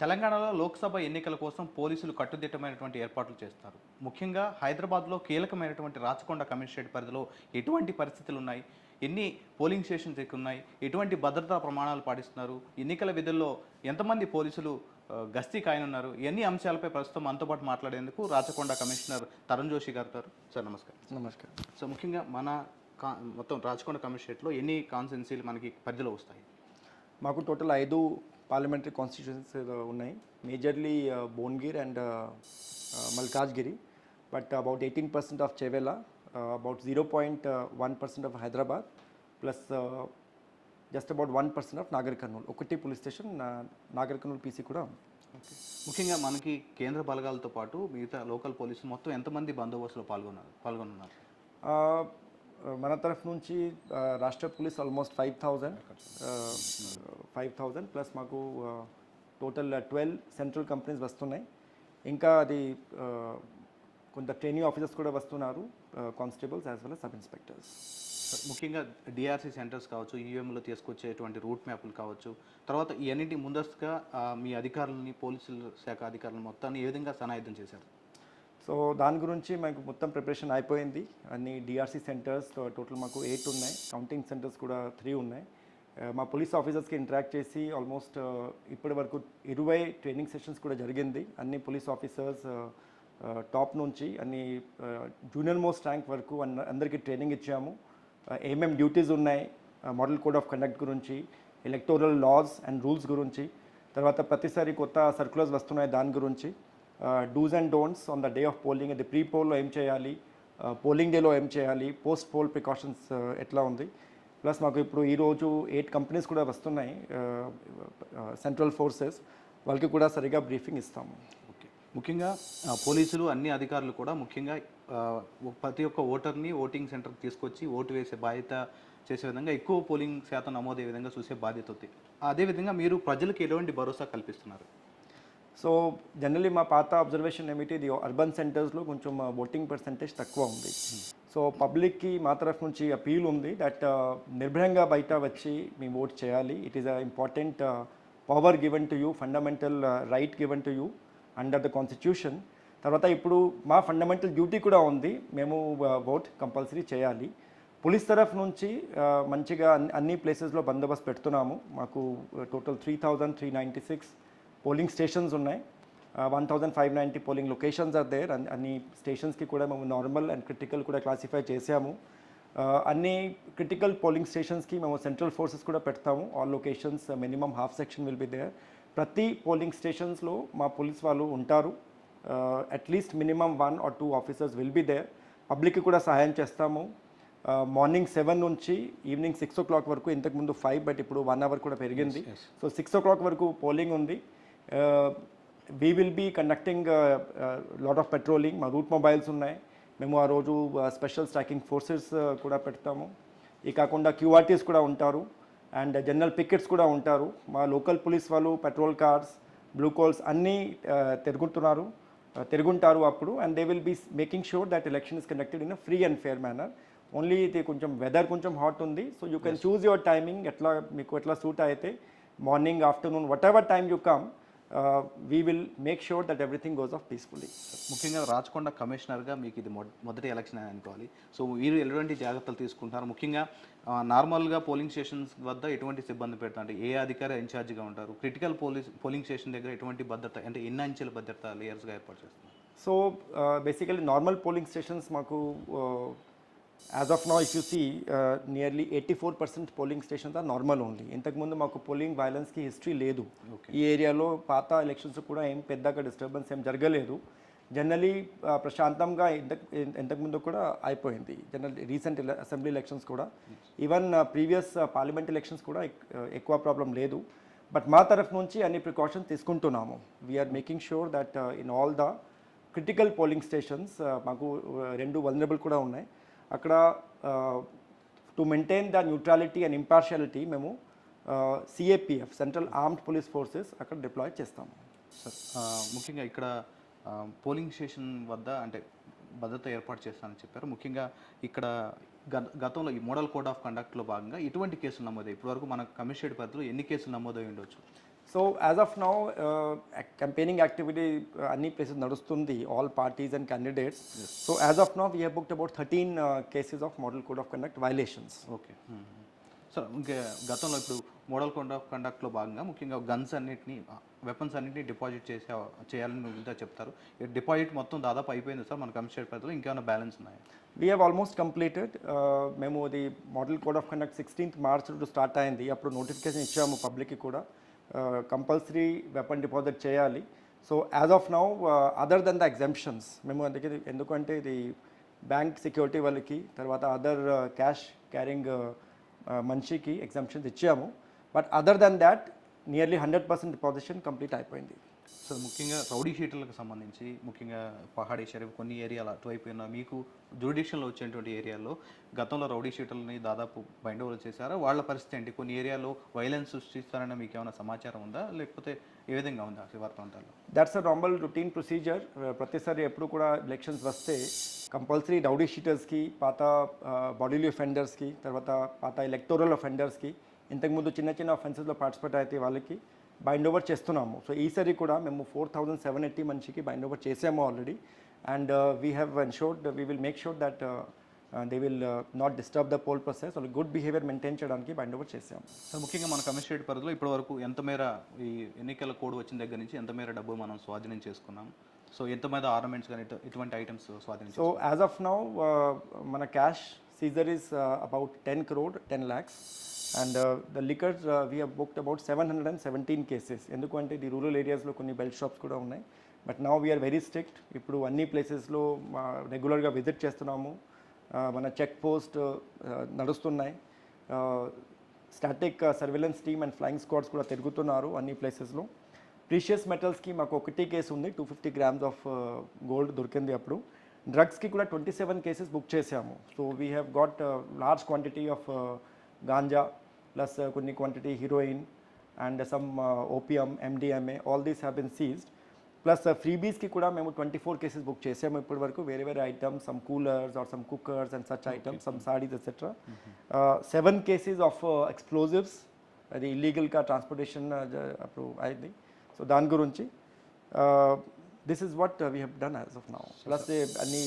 తెలంగాణలో లోక్సభ ఎన్నికల కోసం పోలీసులు కట్టుదిట్టమైనటువంటి ఏర్పాట్లు చేస్తారు. ముఖ్యంగా హైదరాబాద్లో కీలకమైనటువంటి రాచకొండ కమిషనరేట్ పరిధిలో ఎటువంటి పరిస్థితులు ఉన్నాయి? ఎన్ని పోలింగ్ స్టేషన్స్ ఎక్కువ ఉన్నాయి? ఎటువంటి భద్రతా ప్రమాణాలు పాటిస్తున్నారు? ఎన్నికల విధుల్లో ఎంతమంది పోలీసులు గస్తీ కాయనున్నారు? ఎన్ని అంశాలపై ప్రస్తుతం మనతో పాటు మాట్లాడేందుకు రాచకొండ కమిషనర్ తరుణ్ జోషి గారు గారు సార్ నమస్కారం. నమస్కారం. సో ముఖ్యంగా మన కా మొత్తం రాచకొండ కమిషనరేట్లో ఎన్ని కాన్స్టెన్సీలు మనకి పరిధిలో వస్తాయి? మాకు టోటల్ ఐదు పార్లమెంటరీ కాన్స్టిట్యూషన్స్ ఉన్నాయి. Majorly Bhuvanagiri and Malkajgiri. But about eighteen percent of Chevella about zero point one percent of Hyderabad plus just about one percent of Nagar Kurnool ఒకటి police station Nagar Kurnool PC కూడా ఉంది. ముఖ్యంగా మనకి కేంద్ర బలగాలతో పాటు మిగతా local పోలీసులు మొత్తం ఎంతమంది బందోబస్తులో పాల్గొన్నారు పాల్గొన్నారు Uh, మన తరఫు నుంచి రాష్ట్ర police almost five thousand five thousand plus మాకు టోటల్ ట్వెల్వ్ సెంట్రల్ కంపెనీస్ వస్తున్నాయి. ఇంకా అది కొంత ట్రైనింగ్ ఆఫీసర్స్ కూడా వస్తున్నారు constables as well sub inspectors. ముఖ్యంగా డిఆర్సీ సెంటర్స్ కావచ్చు ఈవీఎంలో తీసుకొచ్చేటువంటి రూట్ మ్యాప్లు కావచ్చు తర్వాత ఇవన్నింటి ముందస్తుగా మీ అధికారులని పోలీసుల శాఖ అధికారులను మొత్తాన్ని ఏ విధంగా సన్నాహితం చేశారు? సో దాని గురించి మాకు మొత్తం ప్రిపరేషన్ అయిపోయింది. అన్ని డిఆర్సీ సెంటర్స్ టోటల్ మాకు ఎయిట్ ఉన్నాయి. కౌంటింగ్ సెంటర్స్ కూడా త్రీ ఉన్నాయి. Uh, మా పోలీస్ ఆఫీసర్స్కి ఇంటరాక్ట్ చేసి ఆల్మోస్ట్ uh, ఇప్పటి వరకు ఇరవై ట్రైనింగ్ సెషన్స్ కూడా జరిగింది. అన్ని పోలీస్ ఆఫీసర్స్ టాప్ నుంచి అన్ని జూనియర్ మోస్ట్ ర్యాంక్ వరకు అందరికీ ట్రైనింగ్ ఇచ్చాము. Uh, ఏమేం డ్యూటీస్ ఉన్నాయి? మోడల్ కోడ్ ఆఫ్ కండక్ట్ గురించి ఎలక్టోరల్ లాస్ అండ్ రూల్స్ గురించి తర్వాత ప్రతిసారి కొత్త సర్క్యులర్స్ వస్తున్నాయి దాని గురించి. Dos and don'ts on the day of polling అది ప్రీ పోల్లో ఏం చేయాలి? పోలింగ్ డేలో ఏం చేయాలి? పోస్ట్ పోల్ ప్రికాషన్స్ ఎట్లా ఉంది? ప్లస్ మాకు ఇప్పుడు ఈరోజు ఎయిట్ కంపెనీస్ కూడా వస్తున్నాయి సెంట్రల్ ఫోర్సెస్ వాళ్ళకి కూడా సరిగా బ్రీఫింగ్ ఇస్తాము. ఓకే. ముఖ్యంగా పోలీసులు అన్ని అధికారులు కూడా ముఖ్యంగా ప్రతి ఒక్క ఓటర్ని ఓటింగ్ సెంటర్కి తీసుకొచ్చి ఓటు వేసే బాధ్యత చేసే విధంగా ఎక్కువ పోలింగ్ శాతం నమోదయ్యే విధంగా చూసే బాధ్యత ఉంది. అదేవిధంగా మీరు ప్రజలకు ఎటువంటి భరోసా కల్పిస్తున్నారు? సో జనరలీ మా పాత అబ్జర్వేషన్ ఏమిటి? ఇది అర్బన్ సెంటర్స్లో కొంచెం uh, ఓటింగ్ పర్సంటేజ్ తక్కువ ఉంది. సో పబ్లిక్కి మా తరఫు నుంచి అపీల్ ఉంది దట్ uh, నిర్భయంగా బయట వచ్చి మేము ఓట్ చేయాలి. It is a important power given to you fundamental right given to you under the constitution తర్వాత ఇప్పుడు మా ఫండమెంటల్ డ్యూటీ కూడా ఉంది. మేము uh, ఓట్ కంపల్సరీ చేయాలి. పోలీస్ తరఫు నుంచి మంచిగా అన్ని ప్లేసెస్లో బందోబస్తు పెడుతున్నాము. మాకు total three thousand three ninety six polling stations ఉన్నాయి. One thousand five ninety polling locations are there. అన్ని స్టేషన్స్కి కూడా మేము నార్మల్ అండ్ క్రిటికల్ కూడా క్లాసిఫై చేసాము అన్ని క్రిటికల్ పోలింగ్ స్టేషన్స్కి మేము సెంట్రల్ ఫోర్సెస్ కూడా పెడతాము. All locations minimum half section will be there. ప్రతి పోలింగ్ స్టేషన్స్లో మా పోలీస్ వాళ్ళు ఉంటారు. At least minimum one or two officers will be there. పబ్లిక్కి కూడా సహాయం చేస్తాము. మార్నింగ్ సెవెన్ నుంచి ఈవినింగ్ సిక్స్ ఓ క్లాక్ వరకు ఇంతకుముందు ఫైవ్ బట్ ఇప్పుడు వన్ అవర్ కూడా పెరిగింది. సో సిక్స్ ఓ క్లాక్ వరకు పోలింగ్ ఉంది. We will be conducting lot of patrolling మా రూట్ మొబైల్స్ ఉన్నాయి. మేము ఆ రోజు స్పెషల్ స్ట్రాకింగ్ ఫోర్సెస్ కూడా పెడతాము. ఈ కాకుండా క్యూఆర్టీస్ కూడా ఉంటారు. అండ్ జనరల్ పికెట్స్ కూడా ఉంటారు. మా లోకల్ పోలీస్ వాళ్ళు పెట్రోల్ కార్స్ బ్లూ కోల్స్ అన్నీ uh, తిరుగుతున్నారు. Uh, తిరుగుంటారు అప్పుడు. And they will be making sure that election is conducted in a free and fair manner only ఇది కొంచెం వెదర్ కొంచెం హాట్ ఉంది. So you can choose your timing ఎట్లా మీకు ఎట్లా సూట్ అయితే morning afternoon whatever time you come we will make sure that everything goes off peacefully ముఖ్యంగా రాచకొండ కమిషనర్గా మీకు ఇది మొద- మొదటి ఎలక్షన్ అని అనుకోవాలి. సో మీరు ఎటువంటి జాగ్రత్తలు తీసుకుంటారు ముఖ్యంగా నార్మల్గా పోలింగ్ స్టేషన్స్ వద్ద ఎటువంటి సిబ్బంది పెడతారు ఏ అధికారి ఇన్ఛార్జ్గా ఉంటారు? క్రిటికల్ పోలీస్ పోలింగ్ స్టేషన్ దగ్గర ఎటువంటి భద్రత అంటే ఎన్ని అంచెల భద్రత లేయర్స్గా ఏర్పాటు చేస్తున్నారు? So basically normal polling stations మాకు as of now if you see nearly eighty four percent polling stations are normal only ఇంతకుముందు మాకు పోలింగ్ వైలెన్స్కి హిస్టరీ లేదు. ఈ ఏరియాలో పాత ఎలక్షన్స్ కూడా ఏం పెద్దగా డిస్టర్బెన్స్ ఏం జరగలేదు. జనరలీ ప్రశాంతంగా ఇంతకు ఇంతకుముందు కూడా అయిపోయింది. జనరల్ రీసెంట్ అసెంబ్లీ ఎలక్షన్స్ కూడా. ఈవెన్ ప్రీవియస్ పార్లమెంట్ ఎలక్షన్స్ కూడా ఎక్- ఎక్కువ ప్రాబ్లం లేదు. బట్ మా తరఫు నుంచి అన్ని ప్రికాషన్స్ తీసుకుంటున్నాము. We're making sure that in all the critical polling stations మాకు uh, రెండు వలనరబుల్ కూడా ఉన్నాయి. అక్కడ to maintain the neutrality and impartiality మేము CAPF central armed police forces అక్కడ డిప్లాయ్ చేస్తాము. సార్ ముఖ్యంగా ఇక్కడ పోలింగ్ స్టేషన్ వద్ద అంటే భద్రత ఏర్పాటు చేస్తానని చెప్పారు. ముఖ్యంగా ఇక్కడ గత గతంలో ఈ మోడల్ కోడ్ ఆఫ్ కండక్ట్లో భాగంగా ఇటువంటి కేసులు నమోదయ్యాయి. ఇప్పటివరకు మన కమిషనరేట్ పరిధిలో ఎన్ని కేసులు నమోదై ఉండొచ్చు? So as of now campaigning activity uh, అన్ని ప్లేసెస్ నడుస్తుంది all parties and candidates so as of now we have booked about thirteen cases of model code of conduct violations okay sir ఇంకా గతంలో ఇప్పుడు మోడల్ కోడ్ ఆఫ్ కండక్ట్లో భాగంగా ముఖ్యంగా guns అన్నిటిని weapons అన్నిటిని deposit చేసే చేయాలని మీరు ఇంత చెప్తారు. డిపాజిట్ మొత్తం దాదాపు అయిపోయింది సార్ మన కమిషనర్ పరిధిలో. ఇంకేమైనా బ్యాలెన్స్ ఉన్నాయా? వీ హ్యావ్ ఆల్మోస్ట్ కంప్లీటెడ్ మేము అది model code of conduct sixteenth March start అయింది. అప్పుడు నోటిఫికేషన్ ఇచ్చాము పబ్లిక్కి కూడా. కంపల్సరీ వెపన్ డిపాజిట్ చేయాలి. So as of now other then the exemptions మేము అందుకే ఎందుకంటే ఇది బ్యాంక్ సెక్యూరిటీ వాళ్ళకి తర్వాత అదర్ క్యాష్ క్యారింగ్ మనిషికి ఎగ్జామ్షన్స్ ఇచ్చాము. But other then that nearly hundred percent deposition complete అయిపోయింది. సార్ ముఖ్యంగా రౌడీ షీటర్లకు సంబంధించి ముఖ్యంగా పహాడీ షరీఫ్ కొన్ని ఏరియాలు అటువైపు ఉన్న మీకు జ్యూడిషియల్లో వచ్చేటువంటి ఏరియాల్లో గతంలో రౌడీ షీటర్లని దాదాపు బైండ్ ఓవర్ చేశారా? వాళ్ళ పరిస్థితి ఏంటి? కొన్ని ఏరియాలో వైలెన్స్ సృష్టిస్తారన్న మీకు ఏమైనా సమాచారం ఉందా? లేకపోతే ఏ విధంగా ఉందా శివార్ ప్రాంతాల్లో that's a normal routine procedure ప్రతిసారి ఎప్పుడు కూడా ఎలక్షన్స్ వస్తే కంపల్సరీ రౌడీ షీటర్స్కి పాత బాడీలీ అఫెండర్స్కి తర్వాత పాత ఎలక్టోరల్ అఫెండర్స్కి ఇంతకుముందు చిన్న చిన్న అఫెన్సెస్లో పార్టిసిపేట్ అయితే వాళ్ళకి బైండ్ ఓవర్ చేస్తున్నాము. సో ఈసారి కూడా మేము ఫోర్ థౌజండ్ సెవెన్ ఎయిటీ మనిషికి బైండ్ ఓవర్ చేసాము already and we have ensured we will make sure that they will not disturb the poll process వాళ్ళు గుడ్ బిహేవియర్ మెయింటైన్ చేయడానికి బైండ్ ఓవర్ చేసాము. Sir ముఖ్యంగా మన కమిషనరేట్ పరిధిలో ఇప్పటివరకు ఎంత మేర ఈ ఎన్నికల కోడ్ వచ్చిన దగ్గర నుంచి ఎంత మేర డబ్బు మనం స్వాధీనం చేసుకున్నాం. సో ఎంత మీద ఆర్నమెంట్స్ కానీ ఇటు- ఇటువంటి ఐటమ్స్ స్వాధీనం So as of now, uh, mana cash Caesar is uh, about 10 crore, and the liquor we booked about seven hundred and seventeen cases ఎందుకంటే ఇది రూరల్ ఏరియాస్లో కొన్ని బెల్ట్ షాప్స్ కూడా ఉన్నాయి. But now we're very strict ఇప్పుడు అన్ని ప్లేసెస్లో రెగ్యులర్గా విజిట్ చేస్తున్నాము. మన చెక్ పోస్ట్ uh, నడుస్తున్నాయి. Static surveillance team and flying squads కూడా తిరుగుతున్నారు అన్ని ప్లేసెస్లో ప్రీషియస్ మెటల్స్కి మాకు ఒకటి కేసు ఉంది. Two fifty grams of gold దొరికింది అప్పుడు. డ్రగ్స్కి కూడా ట్వంటీ సెవెన్ కేసెస్ బుక్ చేసాము so we have got large quantity of ganja plus కొన్ని quantity heroin and some opium MDMA all these have been seized plus ఫ్రీబీస్కి కూడా మేము twenty four cases book చేసాము ఇప్పటి వరకు. వేరే వేరే items some coolers or some cookers and such items some sarees etcetera seven cases of explosives అది ఇల్లీగల్గా transportation అప్పుడు అయింది. సో దాని గురించి this is what we have done as of now plus అన్ని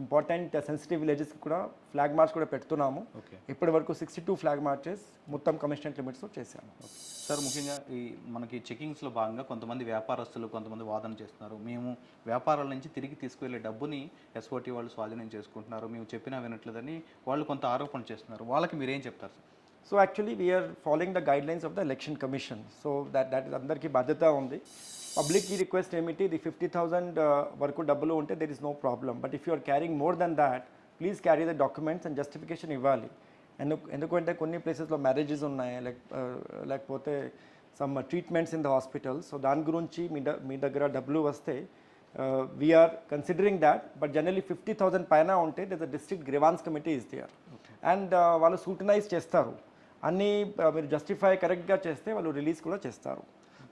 ఇంపార్టెంట్ సెన్సిటివ్ విలేజెస్కి కూడా ఫ్లాగ్ మార్చ్ కూడా పెడుతున్నాము. ఓకే ఇప్పటి వరకు సిక్స్టీ టూ ఫ్లాగ్ మార్చెస్ మొత్తం కమిషనరేట్ లిమిట్స్లో చేశాము. సార్ ముఖ్యంగా ఈ మనకి చెకింగ్స్లో భాగంగా కొంతమంది వ్యాపారస్తులు కొంతమంది వాదన చేస్తున్నారు. మేము వ్యాపారాల నుంచి తిరిగి తీసుకువెళ్ళే డబ్బుని ఎస్ఓటి వాళ్ళు స్వాధీనం చేసుకుంటున్నారు. మేము చెప్పినా వినట్లేదని వాళ్ళు కొంత ఆరోపణ చేస్తున్నారు. వాళ్ళకి మీరేం చెప్తారు sir so actually we're following the guidelines of the election commission so that that అందరికీ బాధ్యత ఉంది పబ్లిక్కి రిక్వెస్ట్ ఏమిటి ఇది ఫిఫ్టీ థౌసండ్ వరకు డబ్బులు ఉంటే there is no problem but if you are carrying more then that please carry the documents and justification ఇవ్వాలి ఎందుకు ఎందుకంటే కొన్ని ప్లేసెస్లో మ్యారేజెస్ ఉన్నాయి లైక్ లేకపోతే some treatments in the hospital so దాని గురించి మీ ద మీ దగ్గర డబ్బులు వస్తే we're considering that but generally fifty thousand పైన ఉంటే the district grievance committee is there and వాళ్ళు స్క్రూటనైజ్ చేస్తారు అన్నీ మీరు జస్టిఫై కరెక్ట్గా చేస్తే వాళ్ళు రిలీజ్ కూడా చేస్తారు.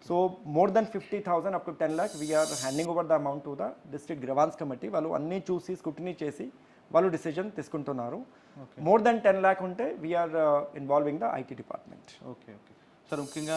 So more then fifty thousand up to ten lakh we're handing over the amount to the district grievance committee వాళ్ళు అన్నీ చూసి స్క్రూటినీ చేసి వాళ్ళు డిసిజన్ తీసుకుంటున్నారు. మోర్ దెన్ టెన్ ల్యాక్ ఉంటే we're involving the IT department okay okay sir ముఖ్యంగా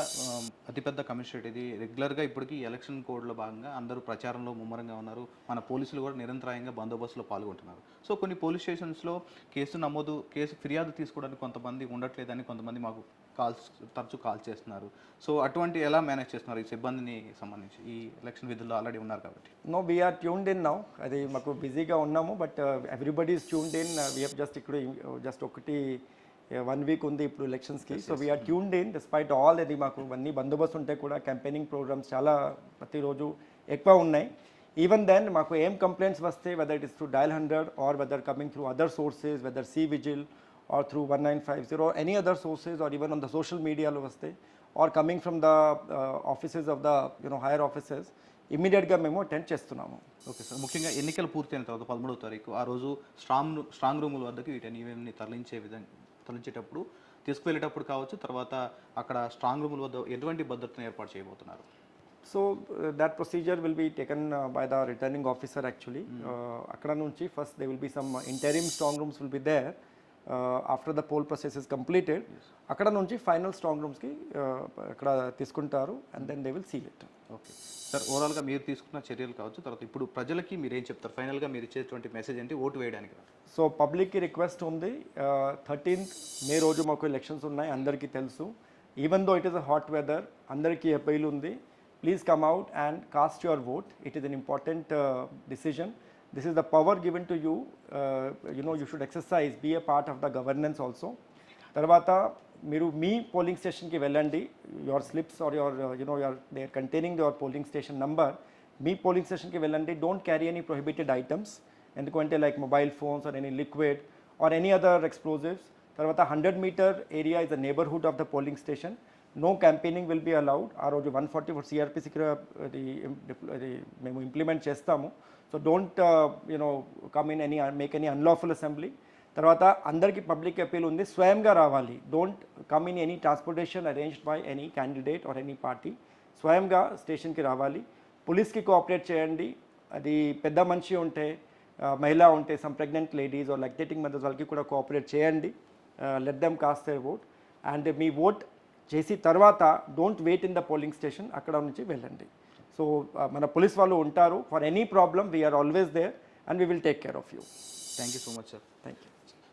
అతిపెద్ద commissionerate ఇది. రెగ్యులర్గా ఇప్పటికీ ఎలక్షన్ కోడ్లో భాగంగా అందరూ ప్రచారంలో ముమ్మరంగా ఉన్నారు. మన పోలీసులు కూడా నిరంతరాయంగా బందోబస్తులో పాల్గొంటున్నారు. సో కొన్ని పోలీస్ స్టేషన్స్లో కేసు నమోదు కేసు ఫిర్యాదు తీసుకోవడానికి కొంతమంది ఉండట్లేదని కొంతమంది మాకు కాల్స్ తరచూ కాల్ చేస్తున్నారు. సో అటువంటి ఎలా మేనేజ్ చేస్తున్నారు ఈ సిబ్బందిని సంబంధించి? ఈ ఎలక్షన్ విధుల్లో ఆల్రెడీ ఉన్నారు కాబట్టి. No we're tuned in now అది మాకు బిజీగా ఉన్నాము but everybody's tuned in we're just ఇక్కడ జస్ట్ ఒకటి వన్ వీక్ ఉంది ఇప్పుడు ఎలక్షన్స్కి so we're tuned in despite all అది మాకు అన్ని బందోబస్తు ఉంటే కూడా క్యాంపెయినింగ్ ప్రోగ్రామ్స్ చాలా ప్రతిరోజు ఎక్కువ ఉన్నాయి. ఈవెన్ దెన్ మాకు ఏం కంప్లైంట్స్ వస్తే whether it is through dial hundred or whether coming through other sources whether C vigil or through one nine five zero any other sources or even on the social మీడియాలో వస్తే or coming from the offices of the you know higher offices ఇమ్మీడియట్గా మేము attend చేస్తున్నాము. Okay sir ముఖ్యంగా ఎన్నికలు పూర్తయిన తర్వాత పదమూడవ తారీఖు ఆ రోజు స్ట్రాంగ్ స్ట్రాంగ్ రూముల వద్దకు వీటిని ఈవీఎంని తరలించే విధంగా తరలించేటప్పుడు తీసుకువెళ్ళేటప్పుడు కావచ్చు తర్వాత అక్కడ స్ట్రాంగ్ రూముల వద్ద ఎటువంటి భద్రతను ఏర్పాటు చేయబోతున్నారు? So that procedure will be taken by the returning officer actually అక్కడ నుంచి first they will be some interim strong rooms will be there after the poll process is completed అక్కడ నుంచి ఫైనల్ స్ట్రాంగ్ రూమ్స్కి అక్కడ తీసుకుంటారు and then they will seal it okay sir ఓవరాల్గా మీరు తీసుకున్న చర్యలు కావచ్చు తర్వాత ఇప్పుడు ప్రజలకి మీరు ఏం చెప్తారు? ఫైనల్గా మీరు ఇచ్చేటువంటి మెసేజ్ ఏంటి? ఓటు వేయడానికి సో పబ్లిక్కి రిక్వెస్ట్ ఉంది. థర్టీన్త్ మే రోజు మాకు ఎలక్షన్స్ ఉన్నాయి అందరికీ తెలుసు. Even though it is a hot weather అందరికీ అపీల్ ఉంది. Please come out and cast your vote it is an important decision this is the power given to you you know you should exercise be a part of the governance also తర్వాత మీరు మీ polling స్టేషన్కి వెళ్ళండి your slips are your you know your they are containing your polling station number me polling స్టేషన్కి వెళ్ళండి don't carry any prohibited items ఎందుకంటే like mobile phones or any liquid or any other explosives తర్వాత hundred meter area is the neighbourhood of the polling station no campaigning will be allowed ఆ రోజు one forty four సిఆర్పిసికి అది అది మేము implement చేస్తాము. So don't you know come in any make any unlawful assembly తర్వాత అందరికీ public appeal ఉంది. స్వయంగా రావాలి. Don't come in any transportation arranged by any candidate or any party స్వయంగా స్టేషన్కి రావాలి. పోలీస్కి కోఆపరేట్ చేయండి. అది పెద్ద మనిషి ఉంటే మహిళ ఉంటే some pregnant ladies or lactating mothers వాళ్ళకి కూడా కోఆపరేట్ చేయండి. Let them cast their vote and me vote చేసి తర్వాత don't wait in the polling station అక్కడ నుంచి వెళ్ళండి. సో మన పోలీస్ వాళ్ళు ఉంటారు. For any problem we're always there and we will take care of you thank you so much sir thank you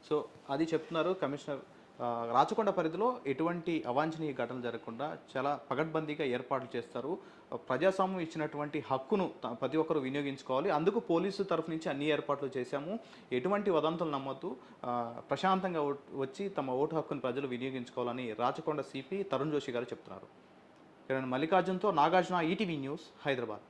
so అది చెప్తున్నారు కమిషనర్ రాచకొండ పరిధిలో ఎటువంటి అవాంఛనీయ ఘటనలు జరగకుండా చాలా పగడ్బందీగా ఏర్పాట్లు చేస్తారు. ప్రజాస్వామ్యం ఇచ్చినటువంటి హక్కును ప్రతి ఒక్కరు వినియోగించుకోవాలి. అందుకు పోలీసు తరఫు నుంచి అన్ని ఏర్పాట్లు చేశాము. ఎటువంటి వదంతులు నమ్మొద్దు. ప్రశాంతంగా వచ్చి తమ ఓటు హక్కును ప్రజలు వినియోగించుకోవాలని రాచకొండ సిపి తరుణ్ జోషి గారు చెప్తున్నారు. కిరణ్ మల్లికార్జున్తో నాగార్జున ఈటీవీ న్యూస్ హైదరాబాద్.